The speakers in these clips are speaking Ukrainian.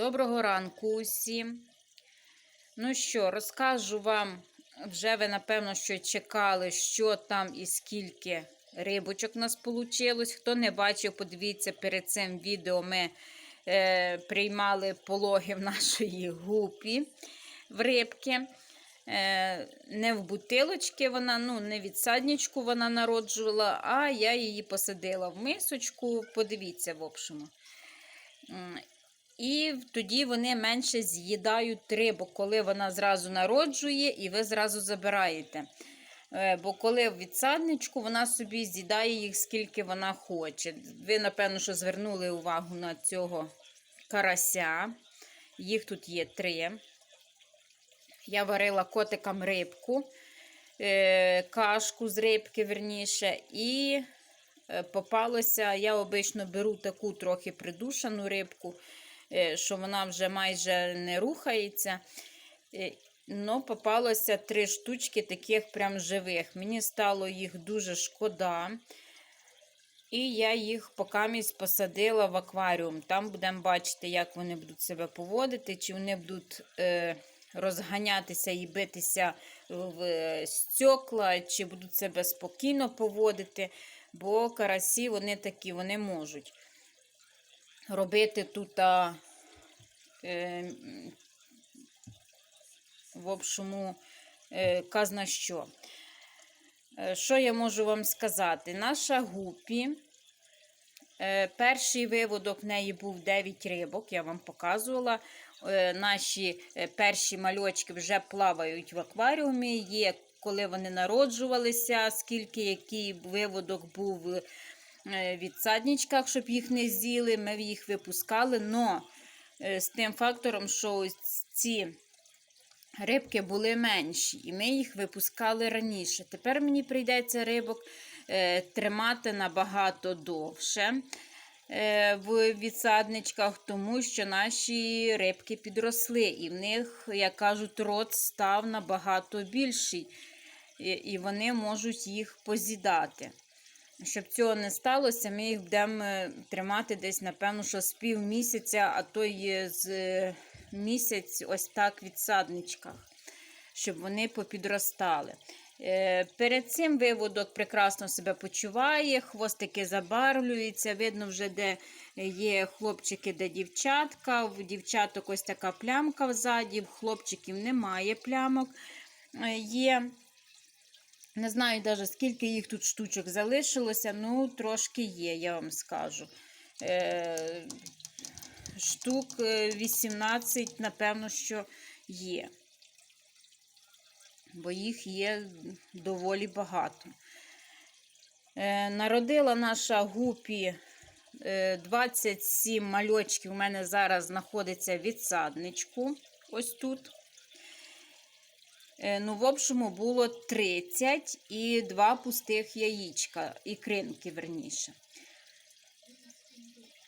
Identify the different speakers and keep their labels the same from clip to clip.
Speaker 1: Доброго ранку усім. Ну що, розкажу вам, вже ви, напевно, що чекали, що там і скільки рибочок у нас вийшло. Хто не бачив, подивіться, перед цим відео ми е, приймали пологи в нашої гупі в рибки. Е, не в бутилочки вона, ну, не від садничку вона народжувала, а я її посадила в мисочку. Подивіться, в общому. І тоді вони менше з'їдають рибу, коли вона зразу народжує і ви зразу забираєте. Е, Бо коли в відсадничку, вона собі з'їдає їх скільки вона хоче. Ви, напевно, що звернули увагу на цього карася. Їх тут є три. Я варила котикам рибку, е, кашку з рибки, верніше, і е, попалося, я обично беру таку трохи придушену рибку, що вона вже майже не рухається. Е, Ну, попалося три штучки таких прям живих. Мені стало їх дуже шкода. І я їх покамість посадила в акваріум. Там будемо бачити, як вони будуть себе поводити, чи вони будуть е, розганятися і битися в е, стекла, чи будуть себе спокійно поводити. Бо карасі вони такі, вони можуть робити тут. А, е, в общому, е, казна що. Е, Що я можу вам сказати? Наша гупі, е, перший виводок в неї був 9 рибок, я вам показувала. Е, Наші е, перші мальочки вже плавають в акваріумі. Є, коли вони народжувалися, скільки який виводок був в е, відсадничках, щоб їх не з'їли, ми їх випускали. Но е, з тим фактором, що ось ці рибки були менші, і ми їх випускали раніше. Тепер мені прийдеться рибок е, тримати набагато довше е, в відсадничках, тому що наші рибки підросли, і в них, як кажуть, рот став набагато більший, і вони можуть їх позідати. Щоб цього не сталося, ми їх будемо е, тримати десь, напевно, що з пів місяця, а то й з е, місяць ось так відсадничках, щоб вони попідростали. Е, Перед цим виводок прекрасно себе почуває, хвостики забарвлюються. Видно, вже де є хлопчики, де дівчатка. В дівчаток ось така плямка взаді, в хлопчиків немає плямок. Є не знаю навіть скільки їх тут штучок залишилося, ну трошки є, я вам скажу. Е, штук е, 18, напевно, що є. Бо їх є доволі багато. Е, народила наша гупі е, 27 мальочків. У мене зараз знаходиться відсадничку. Ось тут. Е, Ну, в общому, було 30 і два пустих яєчка, ікринки, верніше.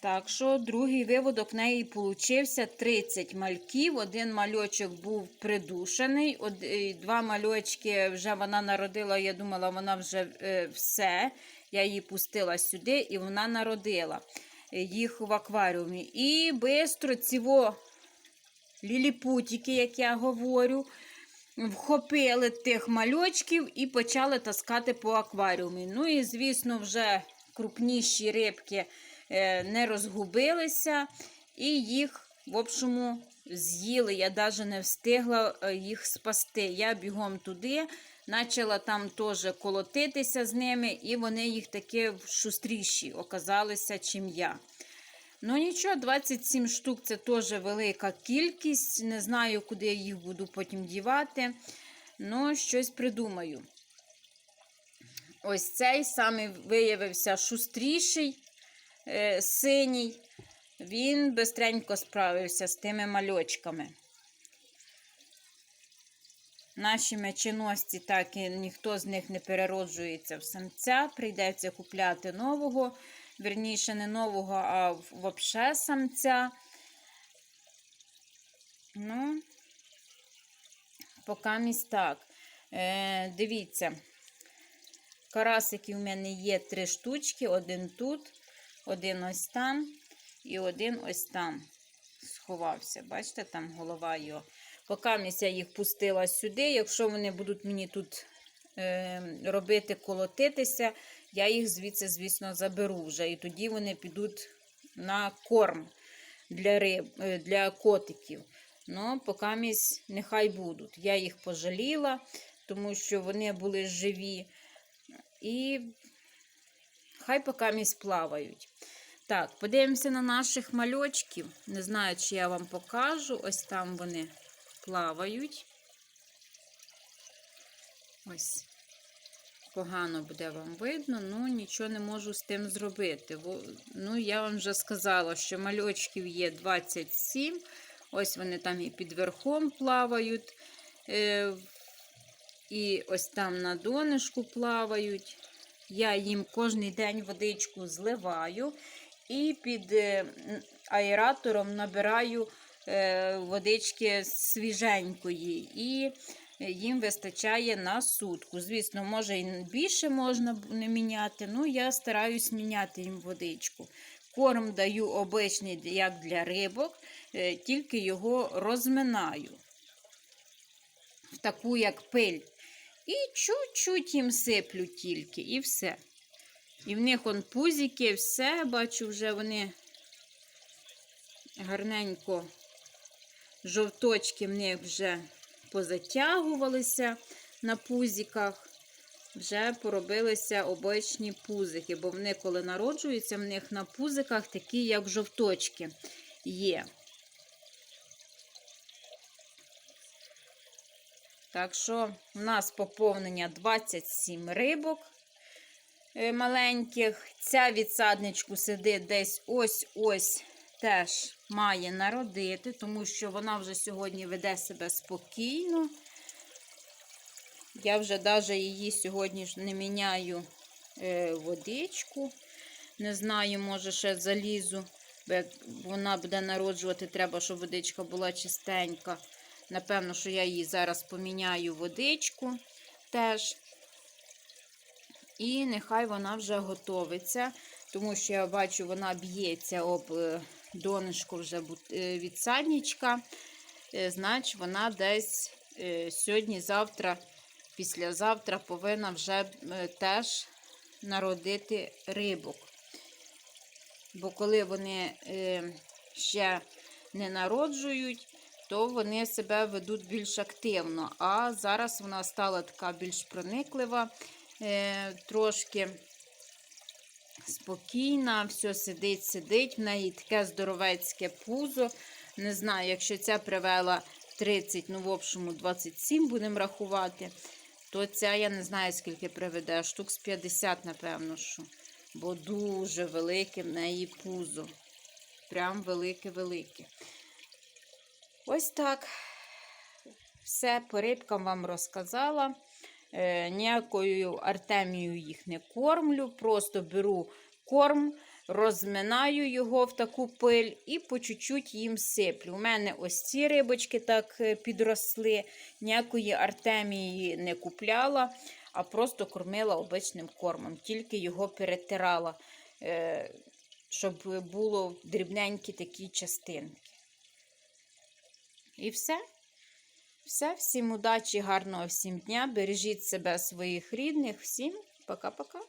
Speaker 1: Так що другий виводок в неї получився 30 мальків. Один мальочок був придушений, е, два мальочки вже вона народила. Я думала, вона вже е, все. Я її пустила сюди і вона народила їх в акваріумі. І швидко ціво ліліпутики, як я говорю, вхопили тих мальочків і почали таскати по акваріумі. Ну і, звісно, вже крупніші рибки е, не розгубилися, і їх, в общому, з'їли. Я навіть не встигла е, їх спасти. Я бігом туди, почала там теж колотитися з ними, і вони їх таки шустріші оказалися, чим я. Ну нічого, 27 штук це теж велика кількість. Не знаю, куди я їх буду потім дівати. Ну, щось придумаю. Ось цей саме виявився шустріший, е, синій. Він бистренько справився з тими мальочками. Наші меченосці, так і ніхто з них не перероджується в самця. Прийдеться купляти нового, верніше, не нового, а взагалі самця. Ну, поки так. Е, дивіться, карасики у мене є три штучки: один тут, один ось там і один ось там. сховався. Бачите, там голова його. Поки я їх пустила сюди, якщо вони будуть мені тут робити колотитися, я їх звідси, звісно, заберу вже. І тоді вони підуть на корм для, риб, е, для котиків. Ну, поки місь нехай будуть. Я їх пожаліла, тому що вони були живі. І хай поки місь плавають. Так, подивимося на наших мальочків. Не знаю, чи я вам покажу. Ось там вони плавають. Ось. Погано буде вам видно, ну нічого не можу з тим зробити. Ну, я вам вже сказала, що мальочків є 27. Ось вони там і під верхом плавають. Е, і ось там на донышку плавають. Я їм кожен день водичку зливаю і під е, аератором набираю е, водички свіженької. І їм вистачає на сутку. Звісно, може і більше можна не міняти, ну я стараюсь міняти їм водичку. Корм даю обичний, як для рибок, е, тільки його розминаю в таку, як пиль. І чуть-чуть їм сиплю тільки, і все. І в них он пузики, все, бачу, вже вони гарненько жовточки в них вже позатягувалися на пузиках, вже поробилися обичні пузики, бо вони, коли народжуються, в них на пузиках такі, як жовточки є. Так що в нас поповнення 27 рибок е, маленьких. Ця відсадничку сидить десь ось-ось теж має народити, тому що вона вже сьогодні веде себе спокійно. Я вже навіть її сьогодні ж не міняю е, водичку. Не знаю, може ще залізу. бо Вона буде народжувати, треба, щоб водичка була чистенька. Напевно, що я їй зараз поміняю водичку теж. І нехай вона вже готовиться, тому що я бачу, вона б'ється об донышко вже е, відсадничка. Е, Значить, вона десь е, сьогодні-завтра, післязавтра повинна вже теж народити рибок. Бо коли вони ще не народжують, то вони себе ведуть більш активно. А зараз вона стала така більш прониклива, трошки спокійна, все сидить, сидить. В неї таке здоровецьке пузо. Не знаю, якщо ця привела 30, ну, в общому, 27 будемо рахувати, то ця я не знаю, скільки приведе, штук з 50, напевно, що. Бо дуже велике в неї пузо. Прям велике-велике. Ось так. Все по рибкам вам розказала. Е, ніякою артемією їх не кормлю. Просто беру корм, розминаю його в таку пиль і по чуть-чуть їм сиплю. У мене ось ці рибочки так е, підросли. Ніякої артемії не купляла, а просто кормила обичним кормом. Тільки його перетирала, е, щоб було дрібненькі такі частинки. І все. Все, всім удачі, гарного всім дня. Бережіть себе, своїх рідних. Всім пока-пока.